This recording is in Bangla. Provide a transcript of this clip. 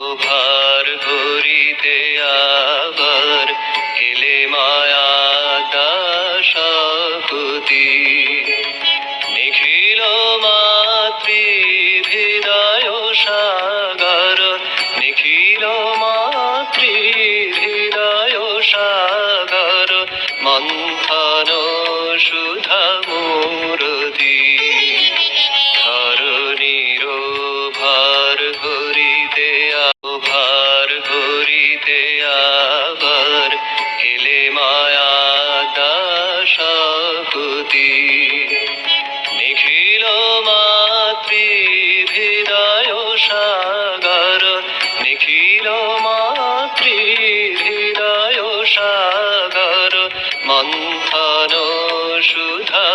ভার করিতে আবার এলে মায়া দাসপতি নিখিল মাতৃ হৃদয় সাগর, নিখিল মাতৃ হৃদয় সাগর মন্থন উঠে আবার খেলে মায়া দাসপতি নিখিল মাতৃ হৃদয় সাগর, নিখিল মাতৃ হৃদয় সাগর, মন্থন সুধা